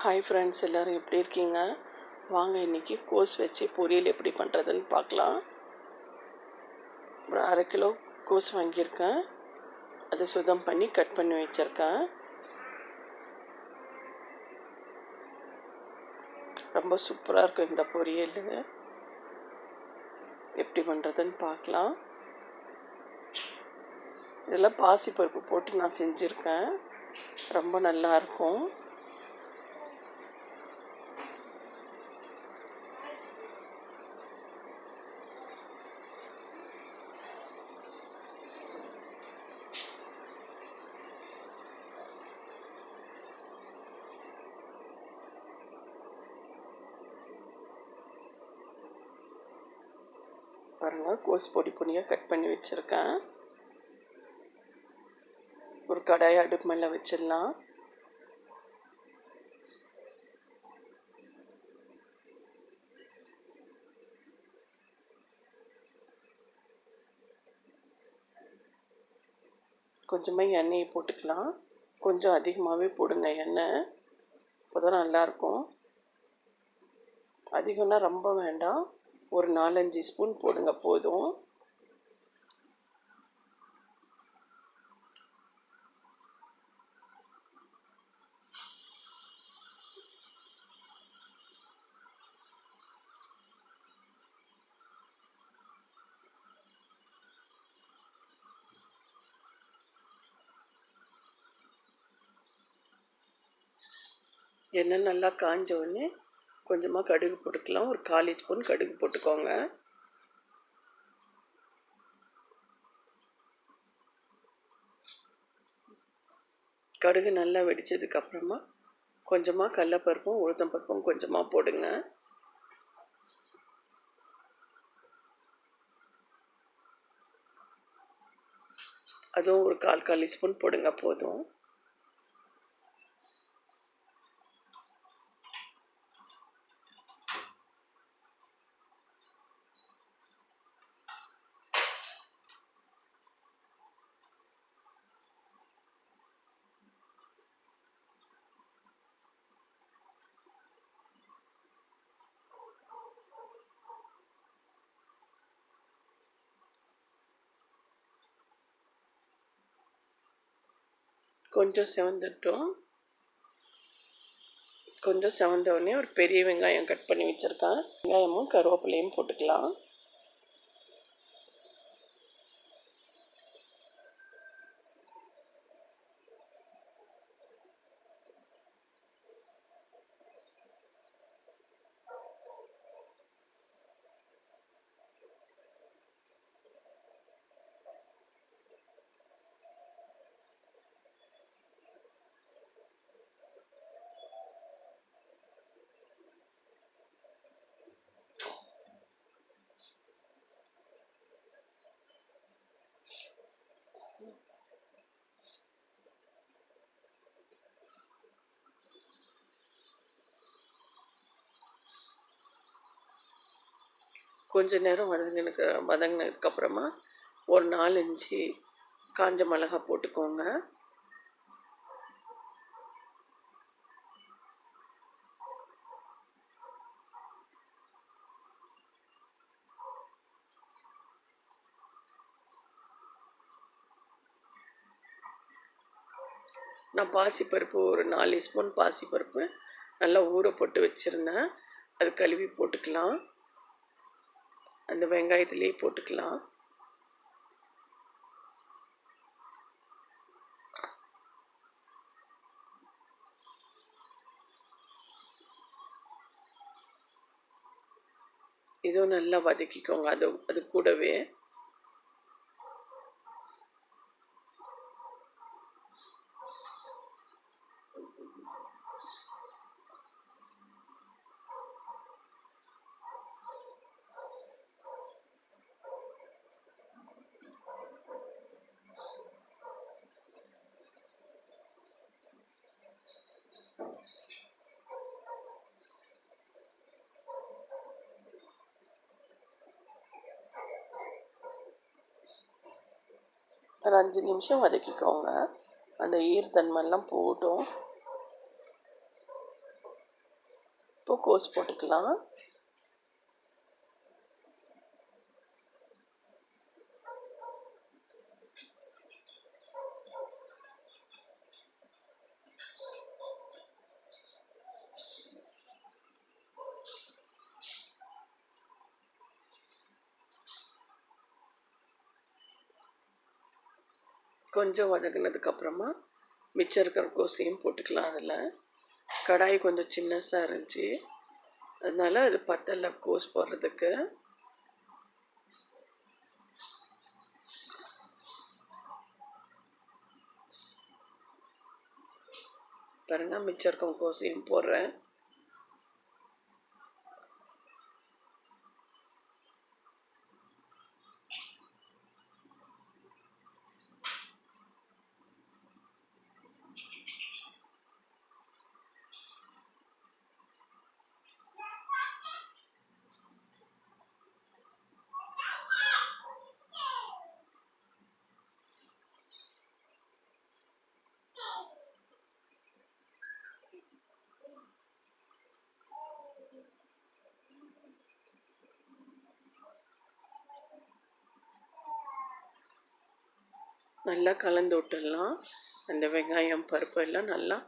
Hi friends எல்லோரும் எப்படி இருக்கீங்க? வாங்க இன்றைக்கி கோஸ் வச்சு பொரியல் எப்படி பண்ணுறதுன்னு பார்க்கலாம். ஒரு அரை கிலோ கோஸ் வாங்கியிருக்கேன். அதை சுத்தம் பண்ணி கட் பண்ணி வச்சுருக்கேன். ரொம்ப சூப்பராக இருக்கும் இந்த பொரியல். எப்படி பண்ணுறதுன்னு பார்க்கலாம். இதெல்லாம் பாசிப்பருப்பு போட்டு நான் செஞ்சுருக்கேன். ரொம்ப நல்லாயிருக்கும் பாருங்கள் கோஸ் பொடி பொடியாக கட் பண்ணி வச்சுருக்கேன். ஒரு கடாயை அடுப்பு மேலே வச்சிடலாம். கொஞ்சமாக எண்ணெயை போட்டுக்கலாம். கொஞ்சம் அதிகமாகவே போடுங்க எண்ணெய் அப்போ தான் நல்லாயிருக்கும் அதிகம்னா ரொம்ப வேண்டாம். ஒரு நாலஞ்சு ஸ்பூன் போடுங்க போதும். எண்ணெய் நல்லா காஞ்ச உடனே கொஞ்சமாக கடுகு போட்டுக்கலாம். ஒரு காலி ஸ்பூன் கடுகு போட்டுக்கோங்க. கடுகு நல்லா வெடித்ததுக்கப்புறமா கொஞ்சமாக கடலப்பருப்பும் உளுத்தம் பருப்பும் கொஞ்சமாக போடுங்க. அதுவும் ஒரு கால் கால் ஸ்பூன் போடுங்க போதும். கொஞ்சம் செவந்துட்டோம். கொஞ்சம் செவந்தோடனே ஒரு பெரிய வெங்காயம் கட் பண்ணி வச்சுருக்கேன். வெங்காயமும் கருவேப்பிலையும் போட்டுக்கலாம். கொஞ்ச நேரம் வதங்கினதுக்கு வதங்கினதுக்கப்புறமா ஒரு நாலஞ்சு காஞ்ச மிளகா போட்டுக்கோங்க. நான் பாசிப்பருப்பு ஒரு நாலு ஸ்பூன் பாசிப்பருப்பு நல்லா ஊற போட்டு வச்சுருந்தேன். அது கழுவி போட்டுக்கலாம். அந்த வெங்காயத்துலேயே போட்டுக்கலாம். இதுவும் நல்லா வதக்கிக்கோங்க. அது அது கூடவே ஒரு அஞ்சு நிமிஷம் வதக்கிக்கோங்க. அந்த ஈர ஈரத்தன்மெல்லாம் போட்டும் இப்போ கோஸ் போட்டுக்கலாம். கொஞ்சம் வதங்கினதுக்கப்புறமா மிச்சம் இருக்கிற கோஸையும் போட்டுக்கலாம் அதில். கடாய் கொஞ்சம் சின்னஸாக இருந்துச்சு. அதனால் அது பத்தலை கோஸ் போடுறதுக்கு. பாருங்க மிச்சம் இருக்கும் கோஸையும் போடுறேன். நல்லா கலந்து விட்டுடலாம் அந்த வெங்காயம் பருப்பு எல்லாம் நல்லா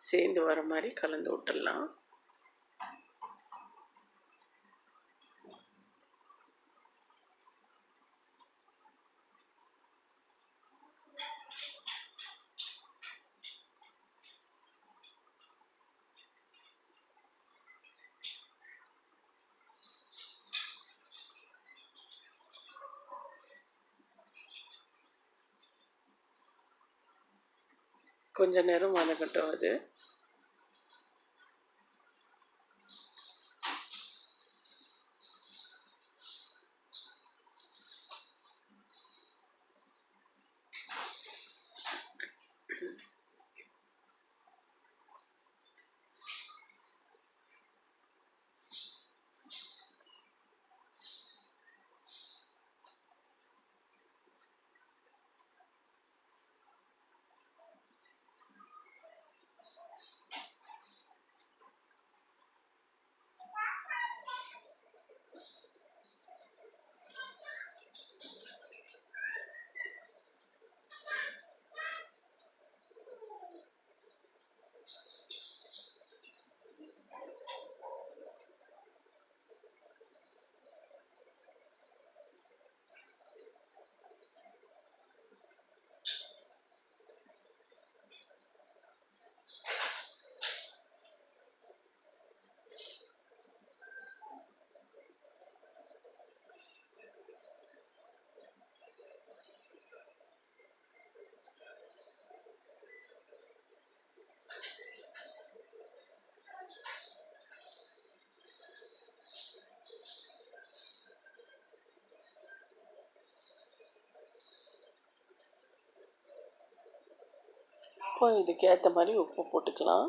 சேர்ந்து வர மாதிரி கலந்து விட்டுடலாம் கொஞ்ச நேரம் வதங்கட்டும் அது. இப்போ இதுக்கு ஏற்ற மாதிரி உப்பு போட்டுக்கலாம்.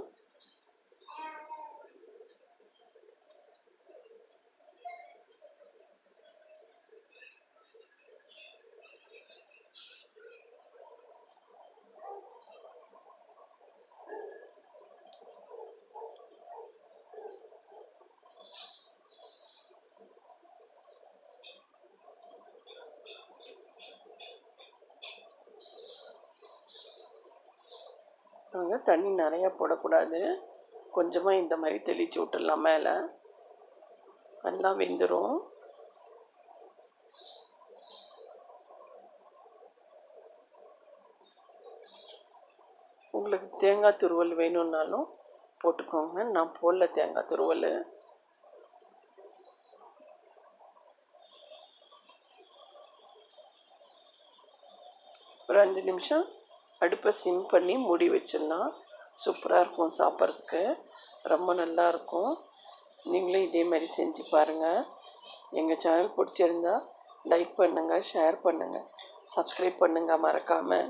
நாங்கள் தண்ணி நிறையா போடக்கூடாது. கொஞ்சமாக இந்த மாதிரி தெளித்து விட்டுடலாம் மேலே. நல்லா வெந்துடும் உங்களுக்கு தேங்காய் துருவல் வேணும்னாலும் போட்டுக்கோங்க. நான் போடல தேங்காய் துருவல். ஒரு அஞ்சு நிமிஷம் அடுப்பை சிம் பண்ணி மூடி வச்சிடலாம். சூப்பராக இருக்கும் சாப்பிட்றதுக்கு. ரொம்ப நல்லா இருக்கும். நீங்களும் இதே மாதிரி செஞ்சு பாருங்கள் எங்கள் சேனல் பிடிச்சிருந்தா லைக் பண்ணுங்கள் ஷேர் பண்ணுங்கள் சப்ஸ்கிரைப் பண்ணுங்கள் மறக்காமல்